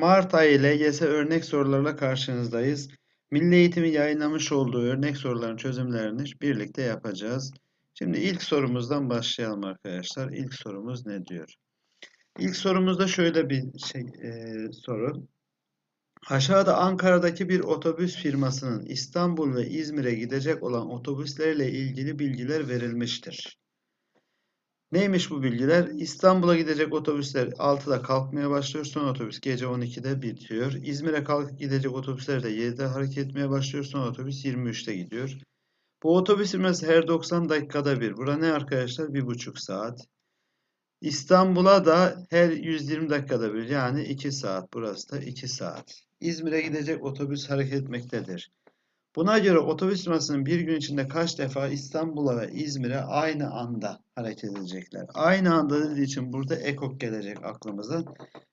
Mart ayı LGS örnek sorularla karşınızdayız. Milli Eğitim'in yayınlamış olduğu örnek soruların çözümlerini birlikte yapacağız. Şimdi ilk sorumuzdan başlayalım arkadaşlar. İlk sorumuz ne diyor? İlk sorumuzda şöyle bir şey e, soru. Aşağıda Ankara'daki bir otobüs firmasının İstanbul ve İzmir'e gidecek olan otobüslerle ilgili bilgiler verilmiştir. Neymiş bu bilgiler? İstanbul'a gidecek otobüsler 6'da kalkmaya başlıyor. Son otobüs gece 12'de bitiyor. İzmir'e kalkıp gidecek otobüsler de 7'de hareket etmeye başlıyor. Son otobüs 23'te gidiyor. Bu otobüs sürmesi her 90 dakikada bir. Bura ne arkadaşlar? 1,5 saat. İstanbul'a da her 120 dakikada bir. Yani 2 saat. Burası da 2 saat. İzmir'e gidecek otobüs hareket etmektedir. Buna göre otobüs firmasının bir gün içinde kaç defa İstanbul'a ve İzmir'e aynı anda hareket edecekler? Aynı anda dediği için burada ekok gelecek aklımıza.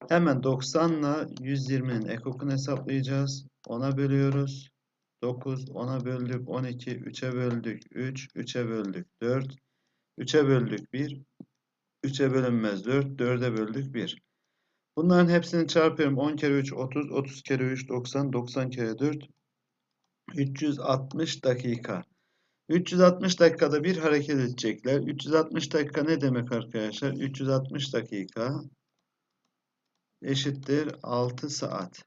Hemen 90 ile 120'nin ekokunu hesaplayacağız. 10'a bölüyoruz. 9, 10'a böldük 12, 3'e böldük 3, 3'e böldük 4, 3'e böldük 1, 3'e bölünmez 4, 4'e böldük 1. Bunların hepsini çarpıyorum. 10 kere 3 30, 30 kere 3 90, 90 kere 4 360 dakika. 360 dakikada bir hareket edecekler. 360 dakika ne demek arkadaşlar? 360 dakika eşittir 6 saat.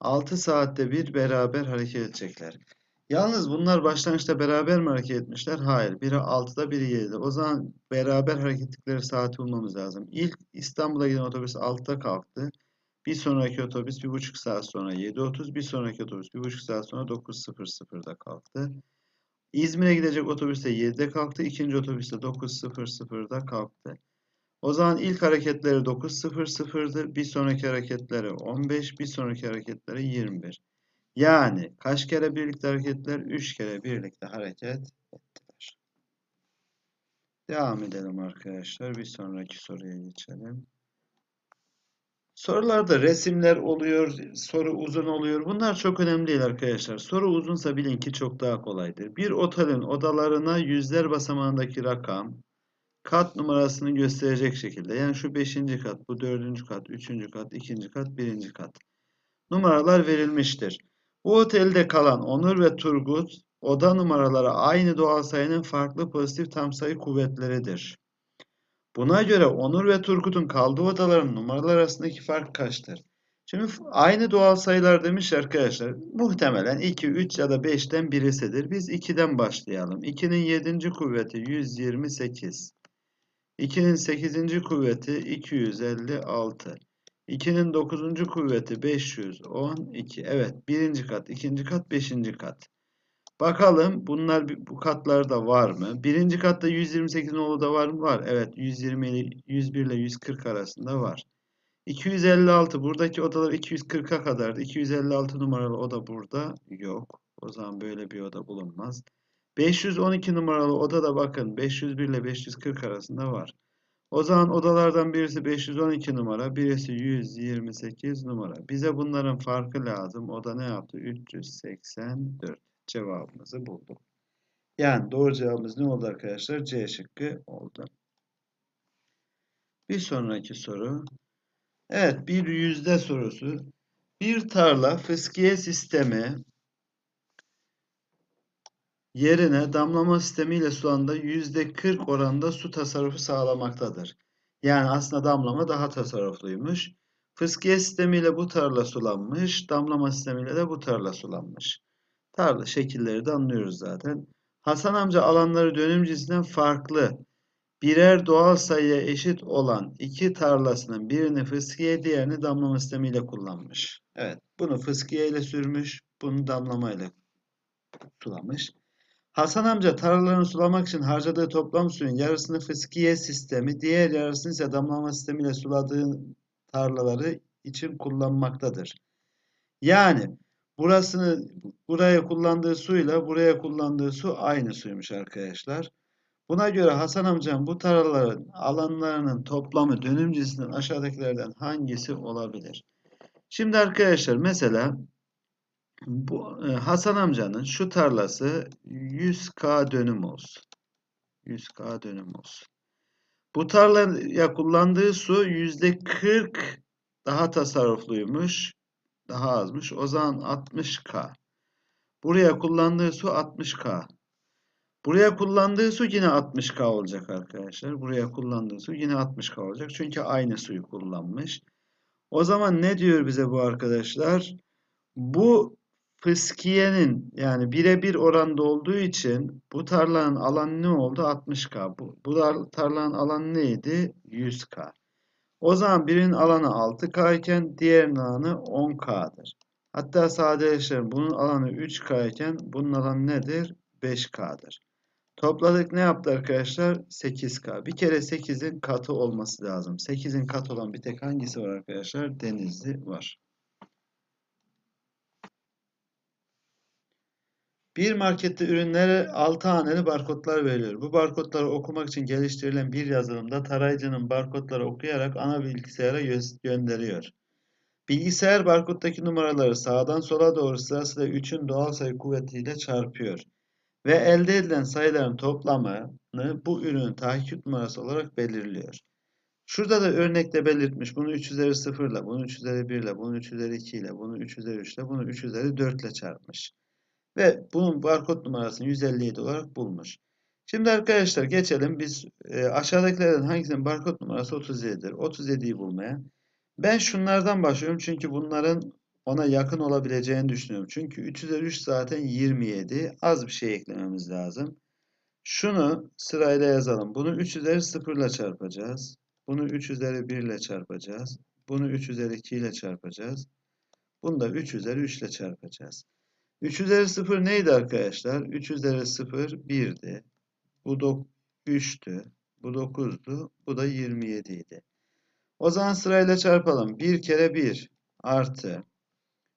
6 saatte bir beraber hareket edecekler. Yalnız bunlar başlangıçta beraber mi hareket etmişler? Hayır. Biri 6'da biri 7'de. O zaman beraber hareket ettikleri saati bulmamız lazım. İlk İstanbul'a giden otobüs 6'da kalktı. Bir sonraki otobüs 1,5 saat sonra 7.30. Bir sonraki otobüs 1,5 saat sonra 9.00'da kalktı. İzmir'e gidecek otobüs de 7'de kalktı. İkinci otobüs de 9.00'da kalktı. O zaman ilk hareketleri 9.00'dı. Bir sonraki hareketleri 15. Bir sonraki hareketleri 21. Yani kaç kere birlikte hareketler? 3 kere birlikte hareket ettiler. Devam edelim arkadaşlar. Bir sonraki soruya geçelim. Sorularda resimler oluyor, soru uzun oluyor. Bunlar çok önemli değil arkadaşlar. Soru uzunsa bilin ki çok daha kolaydır. Bir otelin odalarına yüzler basamağındaki rakam kat numarasını gösterecek şekilde. Yani şu 5. kat, bu 4. kat, 3. kat, 2. kat, 1. kat. Numaralar verilmiştir. Bu otelde kalan Onur ve Turgut oda numaraları aynı doğal sayının farklı pozitif tam sayı kuvvetleridir. Buna göre Onur ve Turgut'un kaldığı odaların numaralar arasındaki fark kaçtır? Şimdi aynı doğal sayılar demiş arkadaşlar. Muhtemelen 2, 3 ya da 5'ten birisidir. Biz 2'den başlayalım. 2'nin 7. kuvveti 128. 2'nin 8. kuvveti 256. 2'nin 9. kuvveti 512. Evet, birinci kat, ikinci kat, beşinci kat. Bakalım bunlar bu katlarda var mı? Birinci katta 128 nolu da var mı? Var. Evet 120 ile 101 ile 140 arasında var. 256 buradaki odalar 240'a kadardı. 256 numaralı oda burada yok. O zaman böyle bir oda bulunmaz. 512 numaralı oda da bakın 501 ile 540 arasında var. O zaman odalardan birisi 512 numara, birisi 128 numara. Bize bunların farkı lazım. O da ne yaptı? 384 cevabımızı bulduk. Yani doğru cevabımız ne oldu arkadaşlar? C şıkkı oldu. Bir sonraki soru. Evet bir yüzde sorusu. Bir tarla fıskiye sistemi yerine damlama sistemiyle sulanda yüzde 40 oranında su tasarrufu sağlamaktadır. Yani aslında damlama daha tasarrufluymuş. Fıskiye sistemiyle bu tarla sulanmış, damlama sistemiyle de bu tarla sulanmış. Tarla şekilleri de anlıyoruz zaten. Hasan amca alanları dönüm cinsinden farklı. Birer doğal sayıya eşit olan iki tarlasının birini fıskiye diğerini damlama sistemiyle kullanmış. Evet bunu fıskiye ile sürmüş. Bunu damlama ile sulamış. Hasan amca tarlalarını sulamak için harcadığı toplam suyun yarısını fıskiye sistemi, diğer yarısını ise damlama sistemiyle suladığı tarlaları için kullanmaktadır. Yani burasını buraya kullandığı suyla buraya kullandığı su aynı suymuş arkadaşlar. Buna göre Hasan amcam bu tarlaların alanlarının toplamı dönüm cinsinden aşağıdakilerden hangisi olabilir? Şimdi arkadaşlar mesela bu e, Hasan amcanın şu tarlası 100k dönüm olsun. 100k dönüm olsun. Bu tarlaya kullandığı su %40 daha tasarrufluymuş. Daha azmış. O zaman 60K. Buraya kullandığı su 60K. Buraya kullandığı su yine 60K olacak arkadaşlar. Buraya kullandığı su yine 60K olacak. Çünkü aynı suyu kullanmış. O zaman ne diyor bize bu arkadaşlar? Bu fıskiyenin yani birebir oranda olduğu için bu tarlanın alanı ne oldu? 60K. Bu, bu tarlanın alanı neydi? 100K. O zaman birinin alanı 6K iken diğerinin alanı 10K'dır. Hatta sadeleştirelim. Bunun alanı 3K iken bunun alanı nedir? 5K'dır. Topladık ne yaptı arkadaşlar? 8K. Bir kere 8'in katı olması lazım. 8'in katı olan bir tek hangisi var arkadaşlar? Denizli var. Bir markette ürünlere 6 haneli barkodlar veriliyor. Bu barkodları okumak için geliştirilen bir yazılımda tarayıcının barkodları okuyarak ana bilgisayara gönderiyor. Bilgisayar barkoddaki numaraları sağdan sola doğru sırasıyla 3'ün doğal sayı kuvvetiyle çarpıyor. Ve elde edilen sayıların toplamını bu ürünün takip numarası olarak belirliyor. Şurada da örnekte belirtmiş. Bunu 3 üzeri 0 ile, bunu 3 üzeri 1 ile, bunu 3 üzeri 2 ile, bunu 3 üzeri 3 ile, bunu 3 üzeri 4 ile çarpmış. Ve bunun barkod numarasını 157 olarak bulmuş. Şimdi arkadaşlar geçelim. Biz e, aşağıdakilerden hangisinin barkod numarası 37'dir? 37'yi bulmaya. Ben şunlardan başlıyorum çünkü bunların ona yakın olabileceğini düşünüyorum. Çünkü 3 üzeri 3 zaten 27. Az bir şey eklememiz lazım. Şunu sırayla yazalım. Bunu 3 üzeri 0 ile çarpacağız. Bunu 3 üzeri 1 ile çarpacağız. Bunu 3 üzeri 2 ile çarpacağız. Bunu da 3 üzeri 3 ile çarpacağız. 3 üzeri 0 neydi arkadaşlar? 3 üzeri 0 1'di. Bu 3'tü. Bu 9'du. Bu da 27 idi. O zaman sırayla çarpalım. 1 kere 1 artı.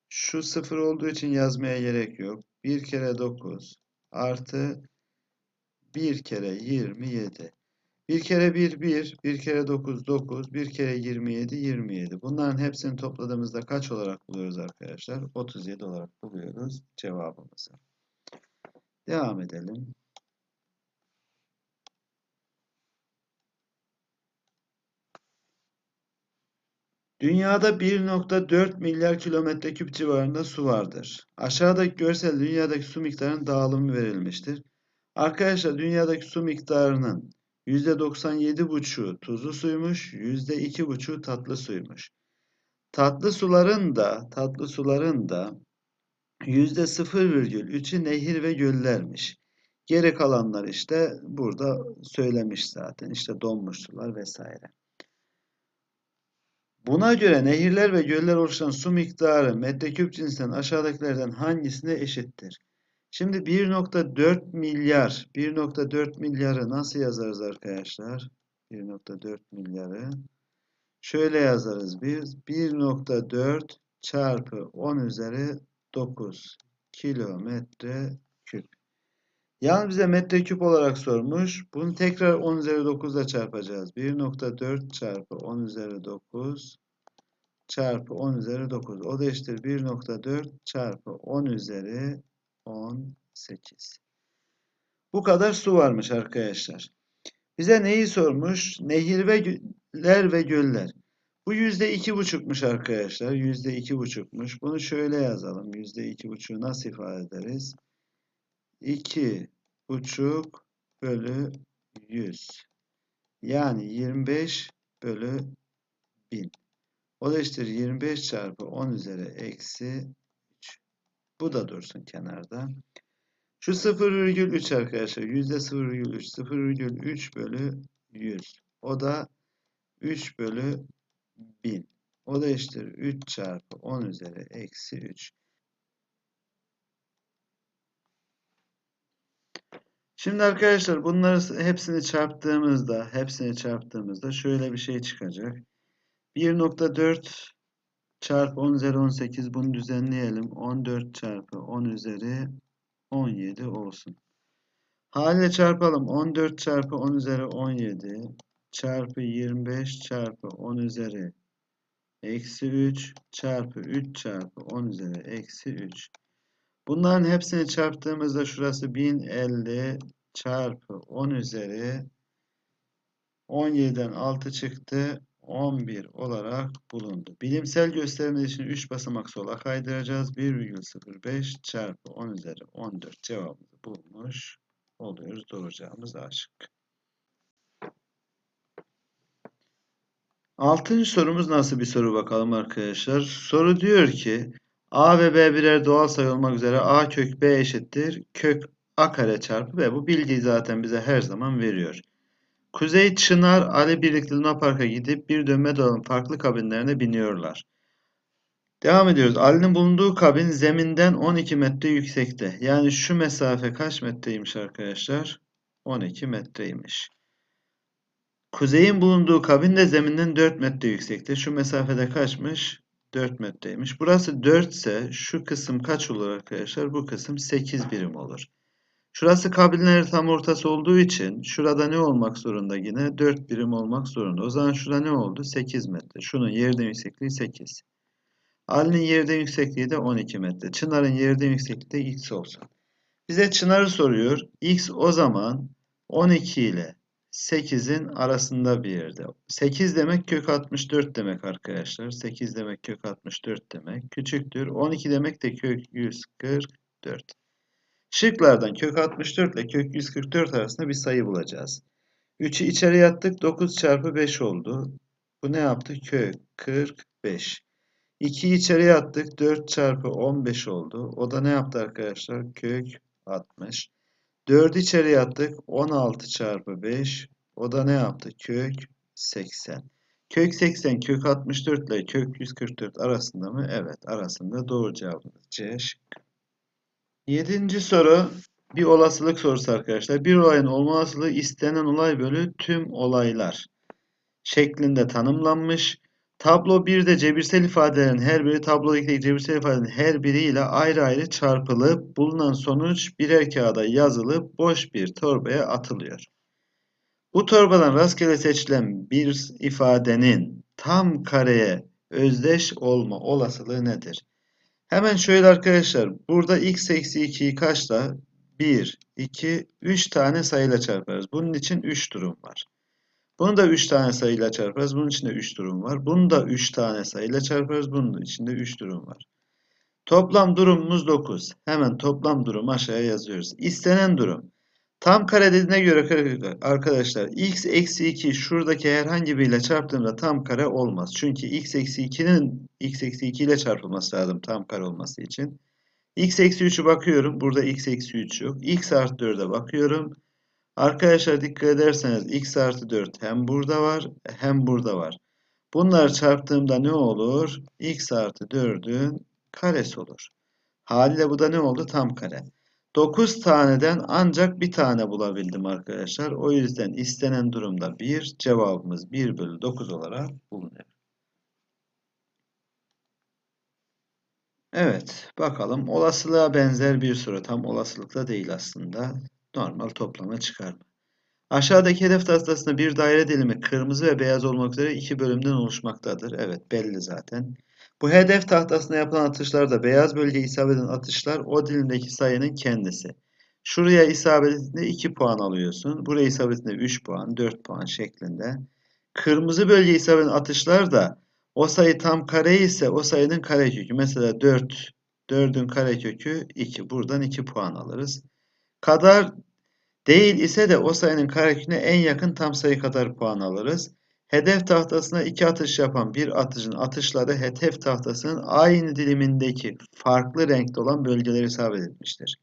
Şu 0 olduğu için yazmaya gerek yok. 1 kere 9 artı 1 kere 27. 1 kere 1 1, 1 kere 9 9, 1 kere 27 27. Bunların hepsini topladığımızda kaç olarak buluyoruz arkadaşlar? 37 olarak buluyoruz cevabımızı. Devam edelim. Dünyada 1.4 milyar kilometre küp civarında su vardır. Aşağıdaki görsel dünyadaki su miktarının dağılımı verilmiştir. Arkadaşlar dünyadaki su miktarının %97,5'u tuzlu suymuş, %2,5'u tatlı suymuş. Tatlı suların da tatlı suların da %0,3'ü nehir ve göllermiş. Geri kalanlar işte burada söylemiş zaten. İşte donmuş sular vesaire. Buna göre nehirler ve göller oluşan su miktarı metreküp cinsinden aşağıdakilerden hangisine eşittir? Şimdi 1.4 milyar, 1.4 milyarı nasıl yazarız arkadaşlar? 1.4 milyarı şöyle yazarız biz. 1.4 çarpı 10 üzeri 9 kilometre küp. Yalnız bize metreküp olarak sormuş. Bunu tekrar 10 üzeri 9 ile çarpacağız. 1.4 çarpı 10 üzeri 9 çarpı 10 üzeri 9. O da eşittir 1.4 çarpı 10 üzeri 18. Bu kadar su varmış arkadaşlar. Bize neyi sormuş? Nehir ve göller ve göller. Bu yüzde iki buçukmuş arkadaşlar. Yüzde iki buçukmuş. Bunu şöyle yazalım. Yüzde iki buçuğu nasıl ifade ederiz? 2 buçuk bölü 100. Yani 25 bölü 1000. O da eşittir 25 çarpı 10 üzeri eksi 3. Bu da dursun kenarda. Şu 0,3 arkadaşlar. Yüzde 0,3. 0,3 bölü 100. O da 3 bölü 1000. O da eşittir 3 çarpı 10 üzeri eksi 3. Şimdi arkadaşlar bunları hepsini çarptığımızda hepsini çarptığımızda şöyle bir şey çıkacak. 1.4 çarpı 10 üzeri 18 bunu düzenleyelim. 14 çarpı 10 üzeri 17 olsun. Haliyle çarpalım. 14 çarpı 10 üzeri 17 çarpı 25 çarpı 10 üzeri eksi 3 çarpı 3 çarpı 10 üzeri eksi 3. Bunların hepsini çarptığımızda şurası 1050 çarpı 10 üzeri 17'den 6 çıktı. 11 olarak bulundu. Bilimsel gösterme için 3 basamak sola kaydıracağız. 1,05 çarpı 10 üzeri 14 cevabımızı bulmuş oluyoruz. Doğru cevabımız A şıkkı. Altıncı sorumuz nasıl bir soru bakalım arkadaşlar. Soru diyor ki A ve B birer doğal sayı olmak üzere A kök B eşittir. Kök A kare çarpı B. Bu bilgiyi zaten bize her zaman veriyor. Kuzey Çınar Ali birlikte Luna Park'a gidip bir dönme dolabın farklı kabinlerine biniyorlar. Devam ediyoruz. Ali'nin bulunduğu kabin zeminden 12 metre yüksekte. Yani şu mesafe kaç metreymiş arkadaşlar? 12 metreymiş. Kuzey'in bulunduğu kabin de zeminden 4 metre yüksekte. Şu mesafede kaçmış? 4 metreymiş. Burası 4 ise şu kısım kaç olur arkadaşlar? Bu kısım 8 birim olur. Şurası kabinlerin tam ortası olduğu için şurada ne olmak zorunda yine? 4 birim olmak zorunda. O zaman şurada ne oldu? 8 metre. Şunun yerden yüksekliği 8. Ali'nin yerden yüksekliği de 12 metre. Çınar'ın yerden yüksekliği de x olsun. Bize Çınar'ı soruyor. x o zaman 12 ile 8'in arasında bir yerde. 8 demek kök 64 demek arkadaşlar. 8 demek kök 64 demek. Küçüktür. 12 demek de kök 144. Şıklardan kök 64 ile kök 144 arasında bir sayı bulacağız. 3'ü içeri attık. 9 çarpı 5 oldu. Bu ne yaptı? Kök 45. 2'yi içeriye attık. 4 çarpı 15 oldu. O da ne yaptı arkadaşlar? Kök 60. 4'ü içeriye attık. 16 çarpı 5. O da ne yaptı? Kök 80. Kök 80 kök 64 ile kök 144 arasında mı? Evet arasında. Doğru cevabımız C şıkkı. Yedinci soru bir olasılık sorusu arkadaşlar. Bir olayın olma olasılığı istenen olay bölü tüm olaylar şeklinde tanımlanmış. Tablo 1'de cebirsel ifadelerin her biri tablo 2'deki cebirsel ifadelerin her biriyle ayrı ayrı çarpılıp bulunan sonuç birer kağıda yazılıp boş bir torbaya atılıyor. Bu torbadan rastgele seçilen bir ifadenin tam kareye özdeş olma olasılığı nedir? Hemen şöyle arkadaşlar. Burada x eksi 2'yi kaçla? 1, 2, 3 tane sayıyla çarparız. Bunun için 3 durum var. Bunu da 3 tane sayıyla çarparız. Bunun için de 3 durum var. Bunu da 3 tane sayıyla çarparız. Bunun için de 3 durum var. Toplam durumumuz 9. Hemen toplam durum aşağıya yazıyoruz. İstenen durum. Tam kare dediğine göre arkadaşlar x eksi 2 şuradaki herhangi biriyle çarptığımda tam kare olmaz. Çünkü x eksi 2'nin x eksi 2 ile çarpılması lazım tam kare olması için. x eksi 3'ü bakıyorum. Burada x eksi 3 yok. x artı 4'e bakıyorum. Arkadaşlar dikkat ederseniz x artı 4 hem burada var hem burada var. Bunları çarptığımda ne olur? x artı 4'ün karesi olur. Haliyle bu da ne oldu? Tam kare. 9 taneden ancak bir tane bulabildim arkadaşlar. O yüzden istenen durumda 1. Cevabımız 1 bölü 9 olarak bulunuyor. Evet bakalım olasılığa benzer bir soru. Tam olasılıkla değil aslında. Normal toplama çıkarma. Aşağıdaki hedef tahtasında bir daire dilimi kırmızı ve beyaz olmak üzere iki bölümden oluşmaktadır. Evet belli zaten. Bu hedef tahtasına yapılan atışlarda beyaz bölgeye isabet eden atışlar o dilimdeki sayının kendisi. Şuraya isabet ettiğinde 2 puan alıyorsun. Buraya isabet ettiğinde 3 puan, 4 puan şeklinde. Kırmızı bölgeye isabet eden atışlar da o sayı tam kare ise o sayının karekökü. Mesela 4, 4'ün karekökü 2. Buradan 2 puan alırız. Kadar değil ise de o sayının kareköküne en yakın tam sayı kadar puan alırız. Hedef tahtasına iki atış yapan bir atıcının atışları hedef tahtasının aynı dilimindeki farklı renkte olan bölgeleri isabet etmiştir.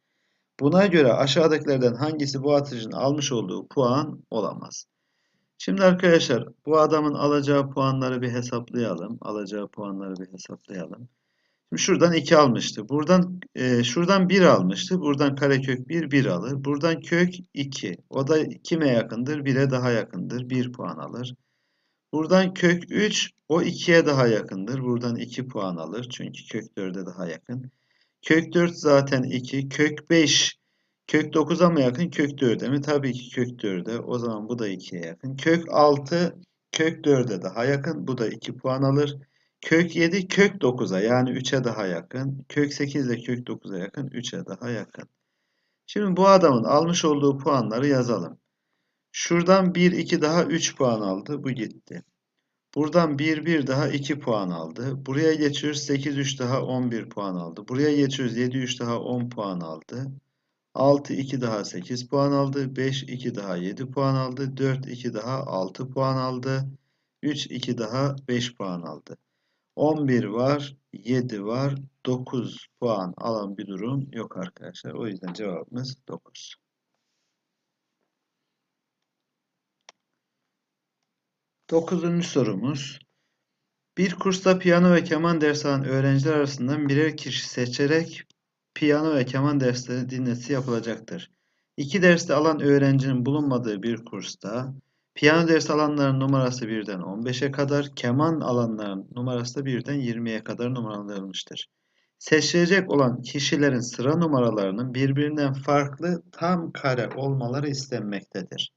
Buna göre aşağıdakilerden hangisi bu atıcının almış olduğu puan olamaz? Şimdi arkadaşlar bu adamın alacağı puanları bir hesaplayalım. Alacağı puanları bir hesaplayalım. Şimdi şuradan 2 almıştı. Buradan e, şuradan 1 almıştı. Buradan karekök 1 1 alır. Buradan kök 2. O da kime yakındır? 1'e daha yakındır. 1 puan alır. Buradan kök 3 o 2'ye daha yakındır. Buradan 2 puan alır. Çünkü kök 4'e daha yakın. Kök 4 zaten 2. Kök 5 kök 9'a mı yakın? Kök 4'e mi? Tabii ki kök 4'e. O zaman bu da 2'ye yakın. Kök 6 kök 4'e daha yakın. Bu da 2 puan alır. Kök 7 kök 9'a yani 3'e daha yakın. Kök 8 de kök 9'a yakın. 3'e daha yakın. Şimdi bu adamın almış olduğu puanları yazalım. Şuradan 1, 2 daha 3 puan aldı. Bu gitti. Buradan 1 1 daha 2 puan aldı. Buraya geçiyoruz 8 3 daha 11 puan aldı. Buraya geçiyoruz 7 3 daha 10 puan aldı. 6 2 daha 8 puan aldı. 5 2 daha 7 puan aldı. 4 2 daha 6 puan aldı. 3 2 daha 5 puan aldı. 11 var, 7 var, 9 puan alan bir durum yok arkadaşlar. O yüzden cevabımız 9. Dokuzuncu sorumuz. Bir kursta piyano ve keman dersi alan öğrenciler arasından birer kişi seçerek piyano ve keman dersleri dinleti yapılacaktır. İki derste alan öğrencinin bulunmadığı bir kursta piyano dersi alanların numarası 1'den 15'e kadar, keman alanların numarası da 1'den 20'ye kadar numaralandırılmıştır. Seçilecek olan kişilerin sıra numaralarının birbirinden farklı tam kare olmaları istenmektedir.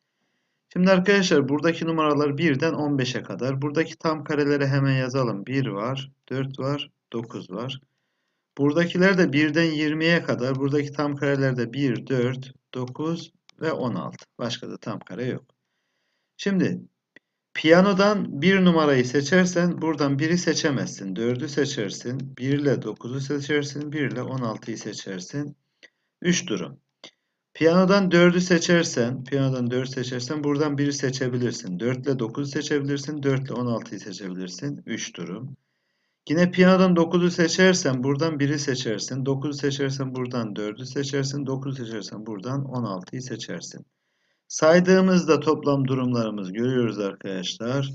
Şimdi arkadaşlar buradaki numaralar 1'den 15'e kadar. Buradaki tam kareleri hemen yazalım. 1 var, 4 var, 9 var. Buradakiler de 1'den 20'ye kadar. Buradaki tam kareler de 1, 4, 9 ve 16. Başka da tam kare yok. Şimdi piyanodan bir numarayı seçersen buradan 1'i seçemezsin. 4'ü seçersin. 1 ile 9'u seçersin. 1 ile 16'yı seçersin. 3 durum. Piyanodan 4'ü seçersen, piyanodan 4 seçersen buradan 1'i seçebilirsin. 4 ile 9'u seçebilirsin. 4 ile 16'yı seçebilirsin. 3 durum. Yine piyanodan 9'u seçersen buradan 1'i seçersin. 9'u seçersen buradan 4'ü seçersin. 9'u seçersen buradan 16'yı seçersin. Saydığımızda toplam durumlarımız görüyoruz arkadaşlar.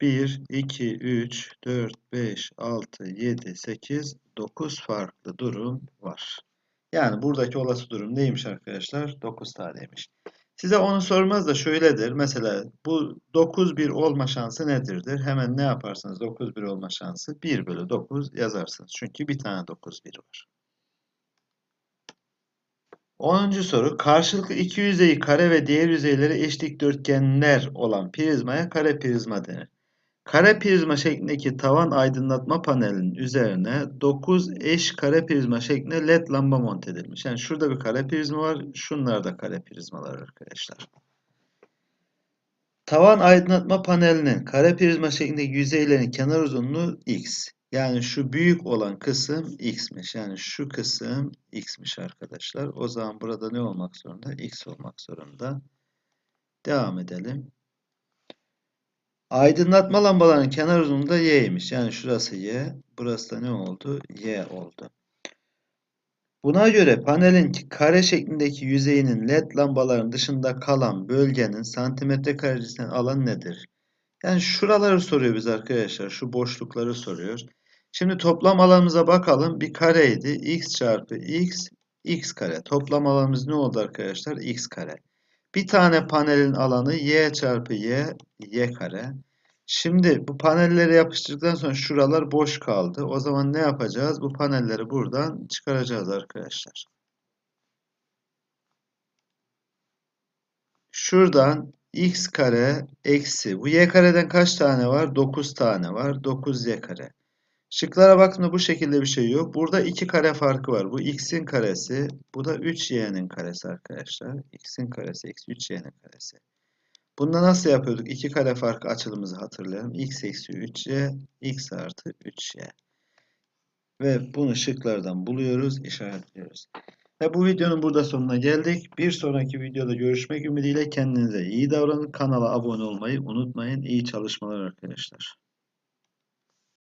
1, 2, 3, 4, 5, 6, 7, 8, 9 farklı durum var. Yani buradaki olası durum neymiş arkadaşlar? 9 taneymiş. Size onu sormaz da şöyledir. Mesela bu 9 1 olma şansı nedirdir? Hemen ne yaparsınız? 9 1 olma şansı 1 bölü 9 yazarsınız. Çünkü bir tane 9 1 var. 10. soru. Karşılıklı iki yüzeyi kare ve diğer yüzeyleri eş dikdörtgenler olan prizmaya kare prizma denir. Kare prizma şeklindeki tavan aydınlatma panelinin üzerine 9 eş kare prizma şeklinde led lamba monte edilmiş. Yani şurada bir kare prizma var. Şunlar da kare prizmalar arkadaşlar. Tavan aydınlatma panelinin kare prizma şeklindeki yüzeylerin kenar uzunluğu x. Yani şu büyük olan kısım x'miş. Yani şu kısım x'miş arkadaşlar. O zaman burada ne olmak zorunda? x olmak zorunda. Devam edelim. Aydınlatma lambalarının kenar uzunluğu da y'ymiş. Yani şurası y. Burası da ne oldu? y oldu. Buna göre panelin kare şeklindeki yüzeyinin led lambaların dışında kalan bölgenin santimetre karecisinden alan nedir? Yani şuraları soruyor biz arkadaşlar. Şu boşlukları soruyor. Şimdi toplam alanımıza bakalım. Bir kareydi. x çarpı x, x kare. Toplam alanımız ne oldu arkadaşlar? x kare. Bir tane panelin alanı y çarpı y, y kare. Şimdi bu panelleri yapıştırdıktan sonra şuralar boş kaldı. O zaman ne yapacağız? Bu panelleri buradan çıkaracağız arkadaşlar. Şuradan x kare eksi. Bu y kareden kaç tane var? 9 tane var. 9y kare. Şıklara baktığımda bu şekilde bir şey yok. Burada 2 kare farkı var. Bu x'in karesi. Bu da 3y'nin karesi arkadaşlar. x'in karesi eksi 3y'nin karesi. Bunda nasıl yapıyorduk? 2 kare farkı açılımızı hatırlayalım. x eksi 3y, x artı 3y. Ve bunu şıklardan buluyoruz, işaretliyoruz. Ve bu videonun burada sonuna geldik. Bir sonraki videoda görüşmek ümidiyle kendinize iyi davranın. Kanala abone olmayı unutmayın. İyi çalışmalar arkadaşlar.